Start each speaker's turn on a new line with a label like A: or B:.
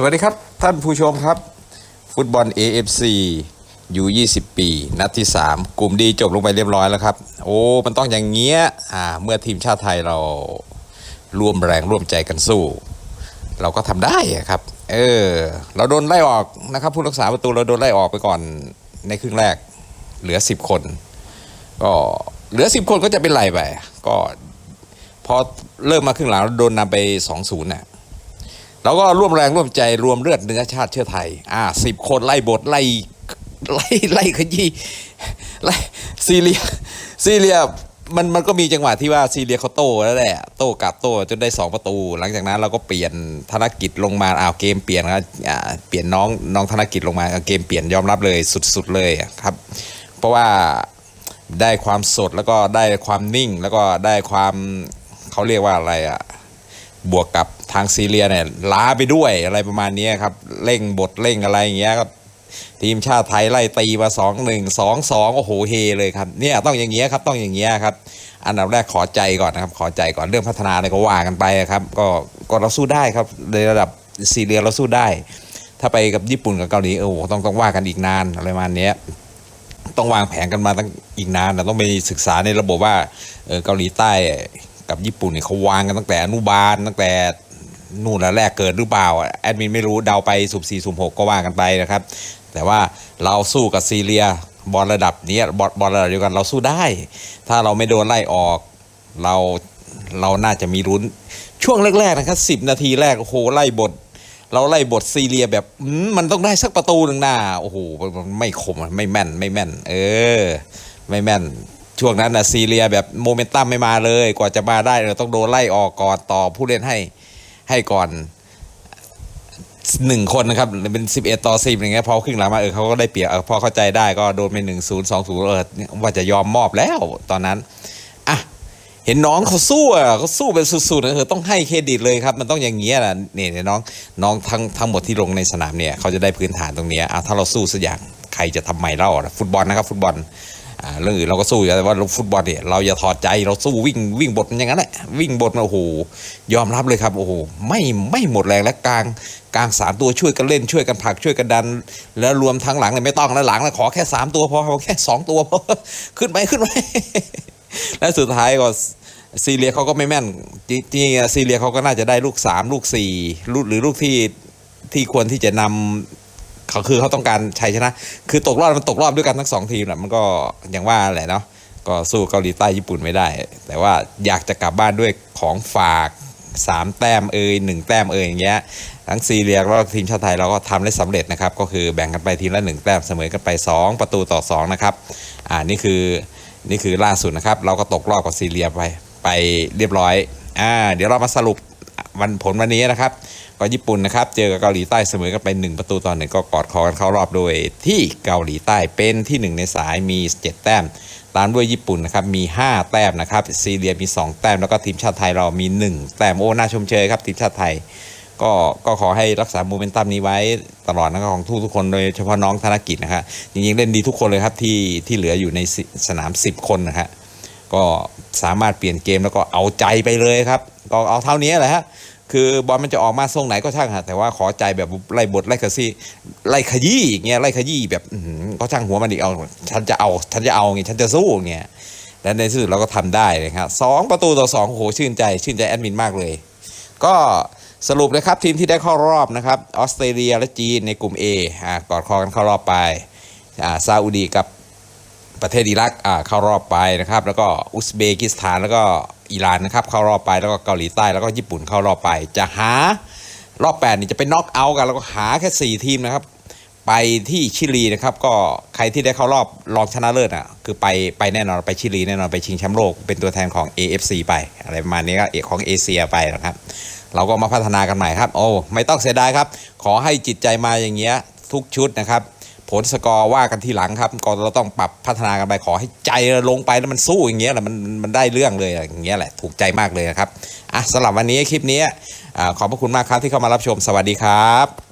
A: สวัสดีครับ ท่านผู้ชมครับ ฟุตบอล AFC อยู่ 20 ปี นัดที่ 3 กลุ่มดีจบลงไปเรียบร้อยแล้วครับ โอ้ มันต้องอย่างเงี้ยอ่าเมื่อทีมชาติไทยเราร่วมแรงร่วมใจกันสู้ เราก็ทำได้ครับ เออ เราโดนไล่ออกนะครับ ผู้รักษาประตูเราโดนไล่ออกไปก่อนในครึ่งแรก เหลือ 10 คน ก็เหลือ 10 คนก็จะเป็นไรไป ก็พอเริ่มมาครึ่งหลังเราโดนนำไป 2-0น่ะ เราก็ร่วมแรงร่วมใจรวมเลือดเนื้อชาติเชื้อไทย อ่าสิบคนไล่บทไล่ไล่ไล่ขยี้ไล่ซีเรียซีเรียมันมันก็มีจังหวะที่ว่าซีเรียเขาโต้แล้วแหละโต้กลับโต้จนได้สองประตู หลังจากนั้นเราก็เปลี่ยนธนกิจลงมาอ้าวเกมเปลี่ยนครับอ่าเปลี่ยนน้องน้องธนกิจลงมาเกมเปลี่ยนยอมรับเลยสุดๆเลยครับ เพราะว่าได้ความสดแล้วก็ได้ความนิ่งแล้วก็ได้ความเขาเรียกว่าอะไรอะบวกกับ ทางซีเรียเนี่ยล้าไปด้วยอะไรประมาณนี้ครับเร่งบทเร่งอะไรอย่างเงี้ยครับทีมชาติไทยไล่ตีมาสองหนึ่งสองสองโอ้โหเฮเลยครับเนี่ยต้องอย่างเงี้ยครับต้องอย่างเงี้ยครับอันดับแรกขอใจก่อนนะครับขอใจก่อนเรื่องพัฒนาอะไรก็ว่ากันไปครับก็ก็เราสู้ได้ครับในระดับซีเรียเราสู้ได้ ถ้าไปกับญี่ปุ่นกับเกาหลีโอ้โหต้องต้องว่ากันอีกนานอะไรประมาณนี้ต้องวางแผนกันมาตั้งอีกนานนะต้องไปศึกษาในระบบว่าเออเกาหลีใต้กับญี่ปุ่นเนี่ยเขาวางกันตั้งแต่อนุบาลตั้งแต่ นู่นแล้วแรกเกิดหรือเปล่าแอดมินไม่รู้เดาไปสุ่มสี่สุ่มหกก็ว่ากันไปนะครับ แต่ว่าเราสู้กับซีเรียบอลระดับนี้บอลบอลระดับเดียวกันเราสู้ได้ ถ้าเราไม่โดนไล่ออกเราเราน่าจะมีรุ้นช่วงแรกๆนะครับสิบนาทีแรกโอ้โหไล่บท เราไล่บทซีเรียแบบมันต้องได้สักประตูหนึ่งหน้าโอ้โหมันไม่คมไม่แม่นไม่แม่น เออ ไม่แม่นช่วงนั้นนะซีเรียแบบโมเมนตัมไม่มาเลย กว่าจะมาได้เราต้องโดนไล่ออกก่อนต่อผู้เล่นให้ ให้ก่อนหนึ่งคนนะครับเป็นสิบเอ็ดต่อสิบอย่างเงี้ยพอครึ่งหลังมาเออเขาก็ได้เปรียบพอเข้าใจได้ก็โดนไปหนึ่งศูนย์สองศูนย์เออว่าจะยอมมอบแล้วตอนนั้นอะเห็นน้องเขาสู้อะเขาสู้เป็นสุดๆนะเออต้องให้เครดิตเลยครับ มันต้องอย่างเงี้ยนะเนี่ยเนี่ยน้องน้องทั้งทั้งหมดที่ลงในสนามเนี่ยเขาจะได้พื้นฐานตรงเนี้ยอะถ้าเราสู้สักอย่างใครจะทำไมเล่าฟุตบอลนะครับฟุตบอล เรื่องอื่นเราก็สู้อยู่แต่ว่าฟุตบอลเนี่ยเราอย่าถอดใจเราสู้วิ่งวิ่งบทมันอย่างนั้นแหละวิ่งบทมันโอ้โหยอมรับเลยครับโอ้โหไม่ไม่หมดแรงและกลางกลางสามตัวช่วยกันเล่นช่วยกันผลักช่วยกันดัน แล้วรวมทั้งหลังเลยไม่ต้องแล้วหลังแล้วขอแค่สามตัวพอเอาแค่สองตัวพอขึ้นไปขึ้นไปและสุดท้ายก็ซีเรียเขาก็ไม่แม่นจริงๆซีเรียเขาก็น่าจะได้ลูกสามลูกสี่ลูกหรือลูกที่ที่ควรที่จะนำ เขาคือเขาต้องการชัยชนะ คือตกรอบมันตกรอบด้วยกันทั้งสองทีมแหละมันก็อย่างว่าแหละเนาะก็สู้เกาหลีใต้ญี่ปุ่นไม่ได้ แต่ว่าอยากจะกลับบ้านด้วยของฝากสามแต้มเอ่ยหนึ่งแต้มเอ่ยอย่างเงี้ยทั้งซีเรียแล้วทีมชาติไทยเราก็ทำได้สำเร็จนะครับ ก็คือแบ่งกันไปทีมละหนึ่งแต้มเสมอกันไป 2 ประตูต่อ 2 นะครับ อ่านี่คือนี่คือล่าสุดนะครับ เราก็ตกรอบกับซีเรียไปไปเรียบร้อยอ่าเดี๋ยวเรามาสรุปวันผลวันนี้นะครับ ก็ญี่ปุ่นนะครับ เจอกับเกาหลีใต้เสมอกันไป1ประตูต่อหนึ่งก็กอดคอกันเข้ารอบโดยที่เกาหลีใต้เป็นที่ 1 ในสายมี 7 แต้ม ตามด้วยญี่ปุ่นนะครับมี 5 แต้มนะครับซีเรียมี 2 แต้มแล้วก็ทีมชาติไทยเรามี 1 แต้มโอ้น่าชมเชยครับทีมชาติไทย ก็ก็ขอให้รักษาโมเมนตัมนี้ไว้ตลอดนะครับของทุกทุกคนโดยเฉพาะน้องธนกิจนะฮะจริงๆเล่นดีทุกคนเลยครับที่ที่เหลืออยู่ในสสนาม 10 คนนะฮะก็สามารถเปลี่ยนเกมแล้วก็เอาใจไปเลยครับ ก็เอาเท่านี้แหละฮะ คือบอลมันจะออกมาทรงไหนก็ช่างฮะแต่ว่าขอใจแบบไล่บทไล่ขยี้ไล่ขยี้อย่างเงี้ยไล่ขยี้แบบก็ช่างหัวมันอีกเอาฉันจะเอาฉันจะเอาอย่างเงี้ยฉันจะสู้อย่างเงี้ยและในที่สุดเราก็ทำได้นะครับสองประตูต่อสองโอ้โหชื่นใจชื่นใจแอดมินมากเลย ก็สรุปเลยครับทีมที่ได้เข้ารอบนะครับออสเตรเลียและจีนในกลุ่ม A อ่ากอดคอกันเข้ารอบไปอ่าซาอุดีกับ ประเทศอิรักอ่าเข้ารอบไปนะครับ แล้วก็อุซเบกิสถานแล้วก็อิหร่านนะครับเข้ารอบไปแล้วก็เกาหลีใต้แล้วก็ญี่ปุ่นเข้ารอบไป จะหารอบ8นี่จะเป็นน็อกเอาท์กันแล้วก็หาแค่ 4 ทีมนะครับ ไปที่ชิลีนะครับ ก็ใครที่ได้เข้ารอบรองชนะเลิศอะคือไปไปแน่นอนไปชิลีแน่นอนไปชิงแชมป์โลกเป็นตัวแทนของ AFC ไปอะไรประมาณนี้ก็เอกของเอเชียไปนะครับ เราก็มาพัฒนากันใหม่ครับ โอ้ไม่ต้องเสียดายครับ ขอให้จิตใจมาอย่างเงี้ยทุกชุดนะครับ ผลสกอร์ว่ากันทีหลังครับก็เราต้องปรับพัฒนากันไปขอให้ใจเราลงไปแล้วมันสู้อย่างเงี้ยแหละมันมันได้เรื่องเลยอย่างเงี้ยแหละถูกใจมากเลยนะครับอะสำหรับวันนี้คลิปนี้อ่าขอบพระคุณมากครับที่เข้ามารับชมสวัสดีครับ